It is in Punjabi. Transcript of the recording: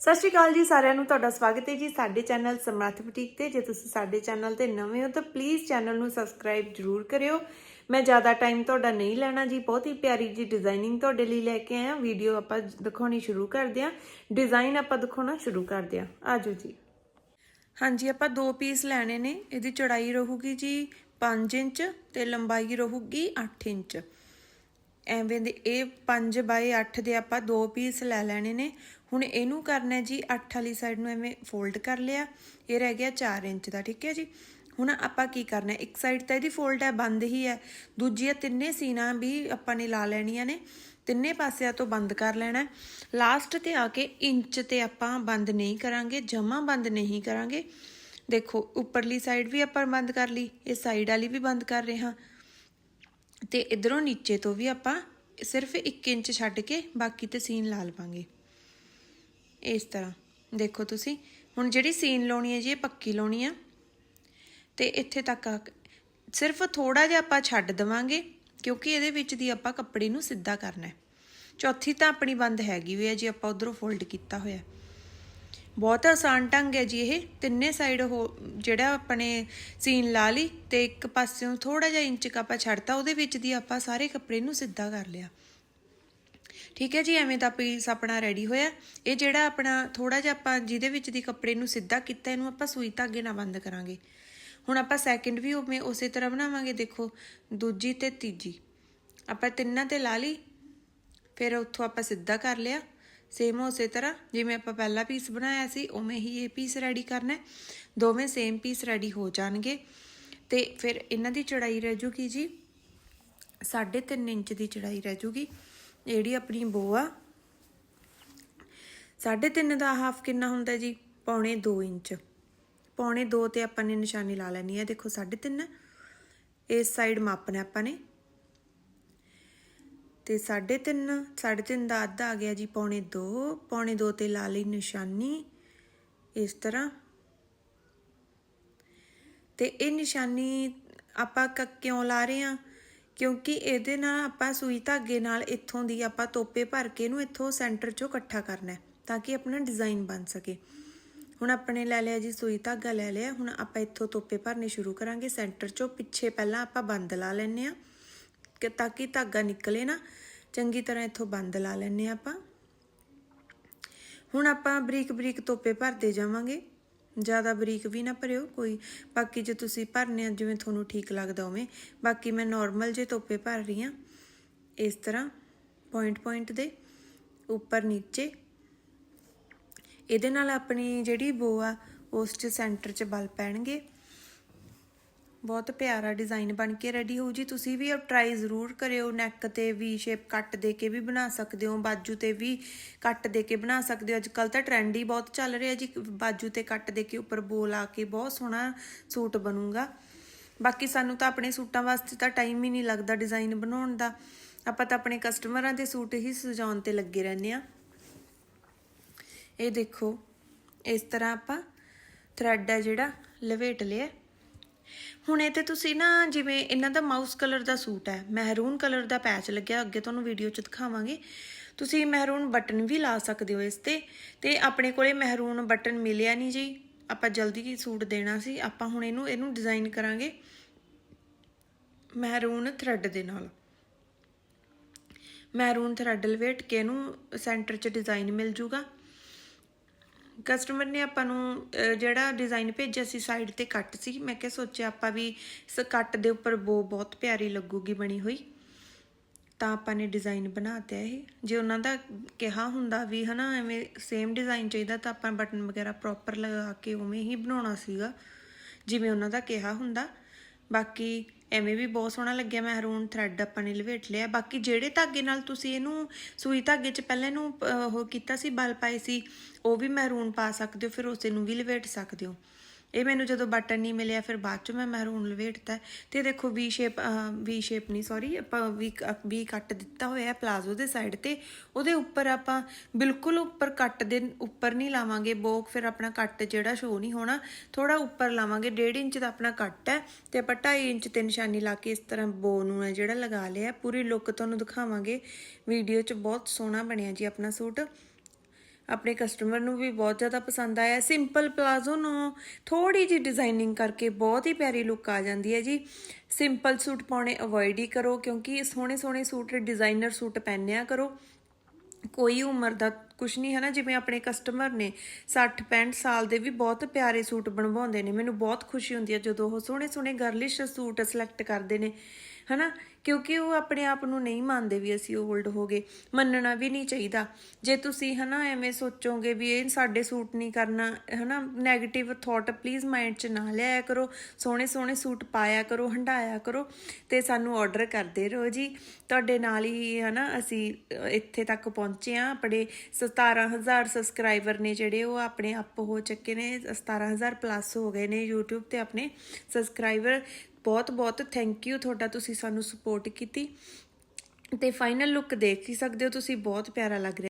ਸਤਿ ਸ਼੍ਰੀ ਅਕਾਲ ਜੀ, ਸਾਰਿਆਂ ਨੂੰ ਤੁਹਾਡਾ ਸਵਾਗਤ ਹੈ ਜੀ ਸਾਡੇ ਚੈਨਲ ਸਮਰੱਥ ਬੁਟੀਕ ਤੇ। ਜੇ ਤੁਸੀਂ ਸਾਡੇ ਚੈਨਲ ਤੇ ਨਵੇਂ ਹੋ ਤਾਂ ਪਲੀਜ਼ ਚੈਨਲ ਨੂੰ ਸਬਸਕ੍ਰਾਈਬ ਜਰੂਰ ਕਰਿਓ। ਮੈਂ ਜ਼ਿਆਦਾ ਟਾਈਮ ਤੁਹਾਡਾ ਨਹੀਂ ਲੈਣਾ ਜੀ, ਬਹੁਤ ਹੀ ਪਿਆਰੀ ਜੀ ਡਿਜ਼ਾਈਨਿੰਗ ਤੁਹਾਡੇ ਲਈ ਲੈ ਕੇ ਆਇਆ। ਵੀਡੀਓ ਆਪਾਂ ਦਿਖਾਉਣੀ ਸ਼ੁਰੂ ਕਰਦੇ ਹਾਂ। ਡਿਜ਼ਾਈਨ ਆਪਾਂ ਦਿਖਾਉਣਾ ਸ਼ੁਰੂ ਕਰਦੇ ਹਾਂ। ਆਜੋ ਜੀ। ਹਾਂਜੀ, ਆਪਾਂ ਦੋ ਪੀਸ ਲੈਣੇ ਨੇ। ਇਹਦੀ ਚੌੜਾਈ ਰਹੂਗੀ ਜੀ 5 ਇੰਚ ਤੇ ਲੰਬਾਈ ਰਹੂਗੀ 8 ਇੰਚ। ਐਵੇਂ ਦੇ, ਇਹ 5 ਬਾਈ 8 ਦੇ ਆਪਾਂ ਦੋ ਪੀਸ ਲੈ ਲੈਣੇ ਨੇ। ਹੁਣ ਇਹਨੂੰ ਕਰਨਾ ਜੀ 8 ਵਾਲੀ ਸਾਈਡ ਨੂੰ ਐਵੇਂ ਫੋਲਡ ਕਰ ਲਿਆ। ਇਹ ਰਹਿ ਗਿਆ 4 ਇੰਚ ਦਾ, ਠੀਕ ਹੈ ਜੀ? ਹੁਣ ਆਪਾਂ ਕੀ ਕਰਨਾ ਇੱਕ ਸਾਈਡ ਤਾਂ ਇਹਦੀ ਫੋਲਡ ਹੈ, ਬੰਦ ਹੀ ਹੈ। ਦੂਜੀਆਂ ਤਿੰਨੇ ਸੀਨਾ ਵੀ ਆਪਾਂ ਨੇ ਲਾ ਲੈਣੀਆਂ ਨੇ। ਤਿੰਨੇ ਪਾਸਿਆਂ ਤੋਂ ਬੰਦ ਕਰ ਲੈਣਾ ਲਾਸਟ ਤੇ ਆ ਕੇ ਇੰਚ ਤੇ ਆਪਾਂ ਬੰਦ ਨਹੀਂ ਕਰਾਂਗੇ, ਜਮਾ ਬੰਦ ਨਹੀਂ ਕਰਾਂਗੇ। ਦੇਖੋ, ਉੱਪਰਲੀ ਸਾਈਡ ਵੀ ਆਪਾਂ ਬੰਦ ਕਰ ਲਈ, ਇਹ ਸਾਈਡ ਵਾਲੀ ਵੀ ਬੰਦ ਕਰ ਰਹੇ ਹਾਂ। ਤੇ ਇਧਰੋਂ ਨੀਚੇ ਤੋਂ ਵੀ ਆਪਾਂ ਸਿਰਫ 1 ਇੰਚ ਛੱਡ ਕੇ ਬਾਕੀ ਤੇ ਸੀਨ ਲਾ ਲਵਾਂਗੇ। ਇਸ ਤਰ੍ਹਾਂ। ਦੇਖੋ ਤੁਸੀਂ, ਹੁਣ ਜਿਹੜੀ ਸੀਨ ਲਾਉਣੀ ਹੈ ਜੀ, ਇਹ ਪੱਕੀ ਲਾਉਣੀ ਆ। ਤੇ ਇੱਥੇ ਤੱਕ ਸਿਰਫ ਥੋੜਾ ਜਿਹਾ ਆਪਾਂ ਛੱਡ ਦਵਾਂਗੇ, ਕਿਉਂਕਿ ਇਹਦੇ ਵਿੱਚ ਦੀ ਆਪਾਂ ਕੱਪੜੇ ਨੂੰ ਸਿੱਧਾ ਕਰਨਾ ਹੈ। ਚੌਥੀ ਤਾਂ ਆਪਣੀ ਬੰਦ ਹੈਗੀ ਵੀ ਹੈ ਜੀ, ਆਪਾਂ ਉਧਰੋਂ ਫੋਲਡ ਕੀਤਾ ਹੋਇਆ ਬਹੁਤ ਆਸਾਨ ਢੰਗ ਹੈ ਜੀ ਇਹ। ਤਿੰਨੇ ਸਾਈਡ ਹੋ ਜਿਹੜਾ ਆਪਣੇ ਸੀਨ ਲਾ ਲਈ ਤੇ ਇੱਕ ਪਾਸਿਓਂ ਥੋੜਾ ਜਿਹਾ ਇੰਚ ਕ ਆਪਾਂ ਛੱਡਤਾ, ਉਹਦੇ ਵਿੱਚ ਦੀ ਆਪਾਂ ਸਾਰੇ ਕੱਪੜੇ ਨੂੰ ਸਿੱਧਾ ਕਰ ਲਿਆ। ਠੀਕ ਹੈ ਜੀ, ਐਵੇਂ ਦਾ ਪੀਸ ਆਪਣਾ ਰੈਡੀ ਹੋਇਆ। ਇਹ ਜਿਹੜਾ ਆਪਣਾ ਥੋੜਾ ਜਿਹਾ ਆਪਾਂ ਜਿਹਦੇ ਵਿੱਚ ਦੀ ਕੱਪੜੇ ਨੂੰ ਸਿੱਧਾ ਕੀਤਾ, ਇਹਨੂੰ ਆਪਾਂ ਸੂਈ ਧਾਗੇ ਨਾਲ ਬੰਦ ਕਰਾਂਗੇ। ਹੁਣ ਆਪਾਂ ਸੈਕਿੰਡ ਵੀ ਉਵੇਂ ਉਸੇ ਤਰ੍ਹਾਂ ਬਣਾਵਾਂਗੇ, ਦੇਖੋ, ਦੂਜੀ ਤੇ ਤੀਜੀ। ਆਪਾਂ ਤਿੰਨਾਂ ਤੇ ਲਾ ਲਈ, ਫਿਰ ਉੱਥੋਂ ਆਪਾਂ ਸਿੱਧਾ ਕਰ ਲਿਆ। ਸੇਮ ਉਸੇ ਤਰ੍ਹਾਂ, ਜਿਵੇਂ ਆਪਾਂ ਪਹਿਲਾ ਪੀਸ ਬਣਾਇਆ ਸੀ, ਉਵੇਂ ਹੀ ਇਹ ਪੀਸ ਰੈਡੀ ਕਰਨਾ ਹੈ। ਦੋਵੇਂ ਸੇਮ ਪੀਸ ਰੈਡੀ ਹੋ ਜਾਣਗੇ। ਤੇ ਫਿਰ ਇਹਨਾਂ ਦੀ ਚੌੜਾਈ ਰਹਿ ਜੂਗੀ ਜੀ 3.5 ਇੰਚ ਦੀ ਚੜਾਈ ਰਹਿ ਜੂਗੀ। ਜਿਹੜੀ ਆਪਣੀ ਬੋ ਆ 3.5 ਦਾ ਹਾਫ ਕਿੰਨਾ ਹੁੰਦਾ ਜੀ? ਪੌਣੇ 2 ਇੰਚ। ਪੌਣੇ 2 ਤੇ ਆਪਾਂ ਨੇ ਨਿਸ਼ਾਨੀ ਲਾ ਲੈਣੀ ਹੈ, ਦੇਖੋ 3.5 ਇਸ ਸਾਈਡ ਮਾਪਣਾ ਆਪਾਂ ਨੇ। ਤੇ 3.5 3.5 ਦਾ ਅੱਧਾ ਆ ਗਿਆ ਜੀ, ਪੌਣੇ 2 ਪੌਣੇ 2 ਤੇ ਲਾ ਲਈ ਨਿਸ਼ਾਨੀ, ਇਸ ਤਰ੍ਹਾਂ। ਤੇ ਇਹ ਨਿਸ਼ਾਨੀ ਆਪਾਂ ਕ- ਕਿਉਂ ਲਾ ਰਹੇ ਆ ਕਿਉਂਕਿ ਇਹਦੇ ਨਾਲ ਆਪਾਂ ਸੂਈ ਧਾਗੇ ਨਾਲ ਇੱਥੋਂ ਦੀ ਆਪਾਂ ਤੋਪੇ ਭਰ ਕੇ ਇਹਨੂੰ ਇੱਥੋਂ ਸੈਂਟਰ ਚੋਂ ਇਕੱਠਾ ਕਰਨਾ ਹੈ, ਤਾਂ ਕਿ ਆਪਣਾ ਡਿਜ਼ਾਈਨ ਬਣ ਸਕੇ। ਹੁਣ ਆਪਣੇ ਲੈ ਲਿਆ ਜੀ, ਸੂਈ ਧਾਗਾ ਲੈ ਲਿਆ, ਹੁਣ ਆਪਾਂ ਇੱਥੋਂ ਤੋਪੇ ਭਰਨੇ ਸ਼ੁਰੂ ਕਰਾਂਗੇ, ਸੈਂਟਰ ਚੋਂ ਪਿੱਛੇ ਪਹਿਲਾਂ ਆਪਾਂ ਬੰਦ ਲਾ ਲੈਨੇ ਆ ਕਿ ਤਾਂ ਕਿ ਧਾਗਾ ਨਿਕਲੇ ਨਾ, ਚੰਗੀ ਤਰ੍ਹਾਂ ਇੱਥੋਂ ਬੰਦ ਲਾ ਲੈਨੇ ਆ ਆਪਾਂ। ਹੁਣ ਆਪਾਂ ਬਰੀਕ ਬਰੀਕ ਤੋਪੇ ਭਰਦੇ ਜਾਵਾਂਗੇ। ਜ਼ਿਆਦਾ ਬਰੀਕ ਵੀ ਨਾ ਭਰਿਓ, ਕੋਈ ਬਾਕੀ ਜੇ ਤੁਸੀਂ ਭਰਨੇ ਆ, ਜਿਵੇਂ ਤੁਹਾਨੂੰ ਠੀਕ ਲੱਗਦਾ ਉਵੇਂ। ਬਾਕੀ ਮੈਂ ਨਾਰਮਲ ਜੇ ਤੋਪੇ ਭਰ ਰਹੀ ਆ ਇਸ ਤਰ੍ਹਾਂ ਪੁਆਇੰਟ ਪੁਆਇੰਟ ਦੇ, ਉੱਪਰ ਨੀਚੇ। ਇਹਦੇ ਨਾਲ ਆਪਣੀ ਜਿਹੜੀ ਬੋ ਆ, ਉਸ 'ਚ ਸੈਂਟਰ 'ਚ ਬਲ ਪੈਣਗੇ। ਬਹੁਤ ਪਿਆਰਾ ਡਿਜ਼ਾਈਨ ਬਣ ਕੇ ਰੈਡੀ ਹੋਊ ਜੀ। ਤੁਸੀਂ ਵੀ ਟਰਾਈ ਜ਼ਰੂਰ ਕਰਿਓ। ਨੈਕ ਤੇ ਵੀ ਸ਼ੇਪ ਕੱਟ ਦੇ ਕੇ ਵੀ ਬਣਾ ਸਕਦੇ ਹੋ। ਬਾਜੂ ਤੇ ਵੀ ਕੱਟ ਦੇ ਕੇ ਬਣਾ ਸਕਦੇ ਹੋ। ਅੱਜ ਕੱਲ ਤਾਂ ਟ੍ਰੈਂਡ ਹੀ ਬਹੁਤ ਚੱਲ ਰਿਹਾ ਜੀ। ਬਾਜੂ ਤੇ ਕੱਟ ਦੇ ਕੇ ਉੱਪਰ ਬੋਲ ਆ ਕੇ ਬਹੁਤ ਸੋਹਣਾ ਸੂਟ ਬਣੂਗਾ। ਬਾਕੀ ਸਾਨੂੰ ਤਾਂ ਆਪਣੇ ਸੂਟਾਂ ਵਾਸਤੇ ਤਾਂ ਟਾਈਮ ਹੀ ਨਹੀਂ ਲੱਗਦਾ ਡਿਜ਼ਾਈਨ ਬਣਾਉਣ ਦਾ। ਆਪਾਂ ਤਾਂ ਆਪਣੇ ਕਸਟਮਰਾਂ ਦੇ ਸੂਟ ਹੀ ਸਜਾਉਣ ਤੇ ਲੱਗੇ ਰਹਿੰਦੇ ਆ ਇਹ ਦੇਖੋ, ਇਸ ਤਰ੍ਹਾਂ ਆਪਾਂ ਥਰੈਡ ਹੈ ਜਿਹੜਾ, ਲਵੇਟ ਲਿਆ। ਹੁਣ ਇਹ ਤੇ ਤੁਸੀਂ ਨਾ ਜਿਵੇਂ ਇਹਨਾਂ ਦਾ ਮਾਊਸ ਕਲਰ ਦਾ ਸੂਟ ਹੈ ਮਹਿਰੂਨ ਕਲਰ ਦਾ ਪੈਚ ਲੱਗਿਆ, ਅੱਗੇ ਤੁਹਾਨੂੰ ਵੀਡੀਓ 'ਚ ਦਿਖਾਵਾਂਗੇ। ਤੁਸੀਂ ਮਹਿਰੂਨ ਬਟਨ ਵੀ ਲਾ ਸਕਦੇ ਹੋ ਇਸ ਤੇ ਤੇ ਆਪਣੇ ਕੋਲੇ ਮਹਿਰੂਨ ਬਟਨ ਮਿਲਿਆ ਨਹੀਂ ਜੀ। ਆਪਾਂ ਜਲਦੀ ਹੀ ਸੂਟ ਦੇਣਾ ਸੀ, ਆਪਾਂ ਹੁਣ ਇਹਨੂੰ ਇਹਨੂੰ ਡਿਜ਼ਾਈਨ ਕਰਾਂਗੇ। ਮਹਿਰੂਨ ਥ੍ਰੈਡ ਦੇ ਨਾਲ। ਮਹਿਰੂਨ ਥਰੈਡ ਲਵੇਟ ਕੇ ਇਹਨੂੰ ਸੈਂਟਰ 'ਚ ਡਿਜ਼ਾਈਨ ਮਿਲ ਜੂਗਾ। ਕਸਟਮਰ ਨੇ ਆਪਾਂ ਨੂੰ ਜਿਹੜਾ ਡਿਜ਼ਾਈਨ ਭੇਜਿਆ ਸੀ ਸਾਈਡ ਤੇ ਕੱਟ ਸੀ। ਮੈਂ ਕਿਹਾ ਸੋਚਿਆ ਆਪਾਂ ਵੀ ਇਸ ਕੱਟ ਦੇ ਉੱਪਰ ਬੋ ਬਹੁਤ ਪਿਆਰੀ ਲੱਗੂਗੀ ਬਣੀ ਹੋਈ। ਤਾਂ ਆਪਾਂ ਨੇ ਡਿਜ਼ਾਈਨ ਬਣਾਤਾ ਇਹ। ਜੇ ਉਹਨਾਂ ਦਾ ਕਿਹਾ ਹੁੰਦਾ ਵੀ ਹਨਾ, ਐਵੇਂ ਸੇਮ ਡਿਜ਼ਾਈਨ ਚਾਹੀਦਾ ਤਾਂ ਆਪਾਂ ਬਟਨ ਵਗੈਰਾ ਪ੍ਰੋਪਰ ਲਗਾ ਕੇ ਉਵੇਂ ਹੀ ਬਣਾਉਣਾ ਸੀਗਾ। ਜਿਵੇਂ ਉਹਨਾਂ ਦਾ ਕਿਹਾ ਹੁੰਦਾ। ਬਾਕੀ ਐਵੇਂ ਵੀ ਬਹੁਤ ਸੋਹਣਾ ਲੱਗਿਆ ਮਹਿਰੂਨ ਥ੍ਰੈਡ ਆਪਾਂ ਨੇ ਲਵੇਟ ਲਿਆ। ਬਾਕੀ ਜਿਹੜੇ ਧਾਗੇ ਨਾਲ ਤੁਸੀਂ ਇਹਨੂੰ ਸੂਈ ਧਾਗੇ 'ਚ ਪਹਿਲਾਂ ਇਹਨੂੰ ਉਹ ਕੀਤਾ ਸੀ, ਬਲ ਪਾਈ ਸੀ, ਉਹ ਵੀ ਮਹਿਰੂਨ ਪਾ ਸਕਦੇ ਹੋ, ਫਿਰ ਉਸੇ ਨੂੰ ਵੀ ਲਵੇਟ ਸਕਦੇ ਹੋ। ਇਹ ਮੈਨੂੰ ਜਦੋਂ ਬਟਨ ਨਹੀਂ ਮਿਲਿਆ, ਫਿਰ ਬਾਅਦ ਚ ਮੈਂ ਮਹਿਰੂਨ ਲਵੇਟਤਾ। ਤੇ ਦੇਖੋ ਵੀ ਸ਼ੇਪ ਵੀ ਸ਼ੇਪ ਨਹੀਂ ਸੌਰੀ ਆਪਾਂ ਵੀ ਵੀ ਕੱਟ ਦਿੱਤਾ ਹੋਇਆ ਪਲਾਜ਼ੋ ਦੇ ਸਾਈਡ ਤੇ। ਉਹਦੇ ਉੱਪਰ ਆਪਾਂ ਬਿਲਕੁਲ ਉੱਪਰ ਕੱਟ ਦੇ ਉੱਪਰ ਨਹੀਂ ਲਾਵਾਂਗੇ, ਬੋਕ ਫਿਰ ਆਪਣਾ ਕੱਟ ਜਿਹੜਾ ਸ਼ੋ ਨਹੀਂ ਹੋਣਾ ਥੋੜਾ ਉੱਪਰ ਲਾਵਾਂਗੇ 1.5 ਇੰਚ ਦਾ ਆਪਣਾ ਕੱਟ ਹੈ। ਤੇ ਆਪਾਂ 2.5 ਇੰਚ ਤੇ ਨਿਸ਼ਾਨੀ ਲਾ ਕੇ ਇਸ ਤਰ੍ਹਾਂ ਬੋ ਨੂੰ ਹੈ ਜਿਹੜਾ ਲਗਾ ਲਿਆ। ਪੂਰੀ ਲੁੱਕ ਤੁਹਾਨੂੰ ਦਿਖਾਵਾਂਗੇ। ਵੀਡੀਓ 'ਚ ਬਹੁਤ ਸੋਹਣਾ ਬਣਿਆ ਜੀ ਆਪਣਾ ਸੂਟ। ਆਪਣੇ ਕਸਟਮਰ ਨੂੰ ਵੀ ਬਹੁਤ ਜ਼ਿਆਦਾ ਪਸੰਦ ਆਇਆ। ਸਿੰਪਲ ਪਲਾਜ਼ੋ ਨੂੰ ਥੋੜੀ ਜੀ ਡਿਜ਼ਾਈਨਿੰਗ ਕਰਕੇ ਬਹੁਤ ਹੀ ਪਿਆਰੀ ਲੁੱਕ ਆ ਜਾਂਦੀ ਹੈ ਜੀ। ਸਿੰਪਲ ਸੂਟ ਪਾਉਣੇ ਅਵੋਇਡ ਹੀ ਕਰੋ ਕਿਉਂਕਿ ਸੋਹਣੇ ਸੋਹਣੇ ਸੂਟ ਡਿਜ਼ਾਈਨਰ ਸੂਟ ਪਹਿਨਿਆ ਕਰੋ। ਕੋਈ ਉਮਰ ਦਾ ਕੁਛ ਨਹੀਂ ਹੈ ਨਾ, ਜਿਵੇਂ ਆਪਣੇ ਕਸਟਮਰ ਨੇ 60 65 ਸਾਲ ਦੇ ਵੀ ਬਹੁਤ ਪਿਆਰੇ ਸੂਟ ਬਣਵਾਉਂਦੇ ਨੇ। ਮੈਨੂੰ ਬਹੁਤ ਖੁਸ਼ੀ ਹੁੰਦੀ ਹੈ ਜਦੋਂ ਉਹ ਸੋਹਣੇ ਸੋਹਣੇ ਗਰਲਿਸ਼ ਸੂਟ ਸਿਲੈਕਟ ਕਰਦੇ ਨੇ ਹਨਾ ਕਿਉਂਕਿ ਉਹ ਆਪਣੇ ਆਪ ਨੂੰ ਨਹੀਂ ਮੰਨਦੇ ਵੀ ਅਸੀਂ 올ਡ ਹੋ ਗਏ। ਮੰਨਣਾ ਵੀ ਨਹੀਂ ਚਾਹੀਦਾ। ਜੇ ਤੁਸੀਂ ਹਨਾ ਐਵੇਂ ਸੋਚੋਗੇ ਵੀ ਇਹ ਸਾਡੇ ਸੂਟ ਨਹੀਂ ਕਰਨਾ, ਹਨਾ 네ਗੇਟਿਵ ਥਾਟ ਪਲੀਜ਼ ਮਾਈਂਡ 'ਚ ਨਾ ਲਿਆਇਆ ਕਰੋ। ਸੋਹਣੇ ਸੋਹਣੇ ਸੂਟ ਪਾਇਆ ਕਰੋ ਹੰਡਾਇਆ ਕਰੋ ਤੇ ਸਾਨੂੰ ਆਰਡਰ ਕਰਦੇ ਰਹੋ ਜੀ। ਤੁਹਾਡੇ ਨਾਲ ਹੀ ਹਨਾ ਅਸੀਂ ਇੱਥੇ ਤੱਕ ਪਹੁੰਚੇ ਆ ਆਪਣੇ 17000 ਸਬਸਕ੍ਰਾਈਬਰ ਨੇ ਜਿਹੜੇ ਉਹ ਆਪਣੇ ਆਪ ਹੋ ਚੁੱਕੇ ਨੇ। 17000 ਪਲੱਸ ਹੋ ਗਏ ਨੇ YouTube ਤੇ ਆਪਣੇ ਸਬਸਕ੍ਰਾਈਬਰ ਬਹੁਤ ਬਹੁਤ ਥੈਂਕ ਯੂ ਤੁਹਾਡਾ ਤੁਸੀਂ ਸਾਨੂੰ ਸਪੋਰਟ ਕੀਤੀ ਤੇ ਫਾਈਨਲ ਲੁੱਕ ਦੇਖ ਹੀ ਸਕਦੇ ਹੋ, ਤੁਸੀਂ ਬਹੁਤ ਪਿਆਰਾ ਲੱਗ ਰਿਹਾ।